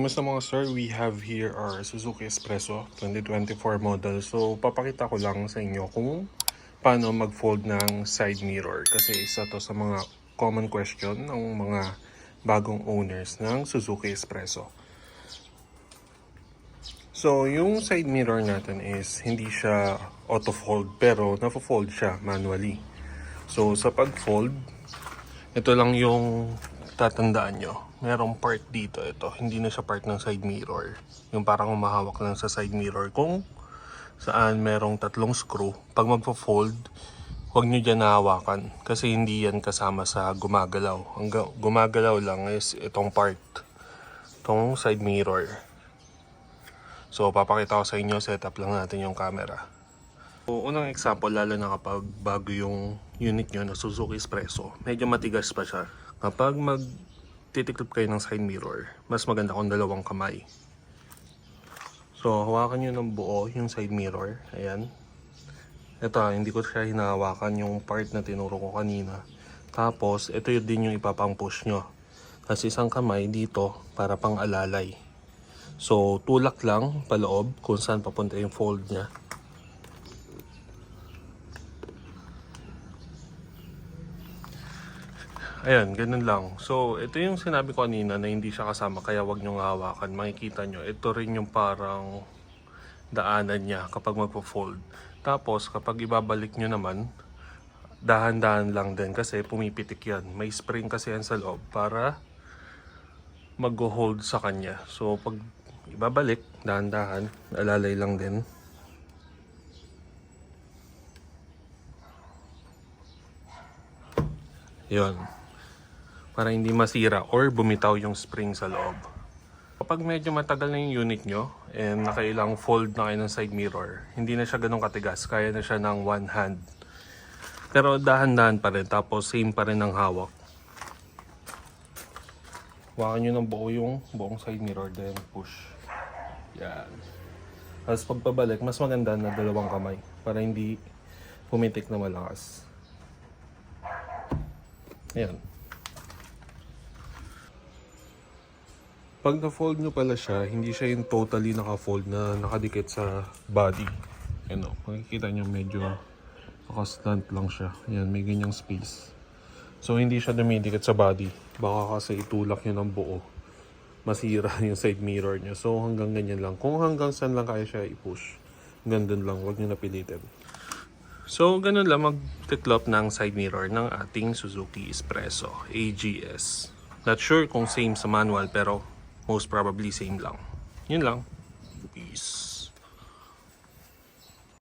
Kumusta mga sir? We have here our Suzuki Espresso 2024 model. So, papakita ko lang sa inyo kung paano mag-fold ng side mirror. Kasi isa to sa mga common question ng mga bagong owners ng Suzuki Espresso. So, yung side mirror natin is hindi siya auto-fold pero nafo-fold siya manually. So, sa pag-fold, ito lang yung tatandaan nyo. Merong part dito ito. Hindi na siya part ng side mirror. Yung parang umahawak lang sa side mirror. Kung saan merong tatlong screw. Pag magpo-fold, huwag nyo dyan nahawakan. Kasi hindi yan kasama sa gumagalaw. Ang ga- gumagalaw lang is itong part. Itong side mirror. So, papakita ko sa inyo. Setup lang natin yung camera. So, unang example, lalo na kapag bago yung unit nyo na Suzuki Espresso, medyo matigas pa siya. Kapag mag titiklop kayo ng side mirror, mas maganda kung dalawang kamay. So, hawakan nyo ng buo yung side mirror. Ayan. Ito, hindi ko siya hinahawakan yung part na tinuro ko kanina. Tapos, ito yun din yung ipapang push nyo. Kasi isang kamay dito para pang alalay. So, tulak lang paloob kung saan papunta yung fold niya. Ayan, ganun lang. So, ito yung sinabi ko kanina na hindi siya kasama kaya wag nyo hawakan. Makikita nyo, ito rin yung parang daanan niya kapag magpo-fold. Tapos, kapag ibabalik nyo naman, dahan-dahan lang din kasi pumipitik yan. May spring kasi yan sa loob para mag-hold sa kanya. So, pag ibabalik, dahan-dahan, alalay lang din. Yon para hindi masira or bumitaw yung spring sa loob. Kapag medyo matagal na yung unit nyo and nakailang fold na kayo ng side mirror, hindi na siya ganun katigas. Kaya na siya ng one hand. Pero dahan-dahan pa rin tapos same pa rin ang hawak. Hawakan nyo ng buo yung buong side mirror then push. Yan. Tapos pagpabalik, mas maganda na dalawang kamay para hindi pumitik na malakas. Ayan. Pag na-fold nyo pala siya, hindi siya yung totally naka-fold na nakadikit sa body. Ano, makikita nyo medyo nakaslant lang siya. Ayan, may ganyang space. So, hindi siya dumidikit sa body. Baka kasi itulak nyo ng buo. Masira yung side mirror nyo. So, hanggang ganyan lang. Kung hanggang saan lang kaya siya i-push, ganun lang. Huwag nyo napilitin. So, ganun lang mag-tiklop ng side mirror ng ating Suzuki Espresso AGS. Not sure kung same sa manual pero most probably same lang. Yun lang. Peace.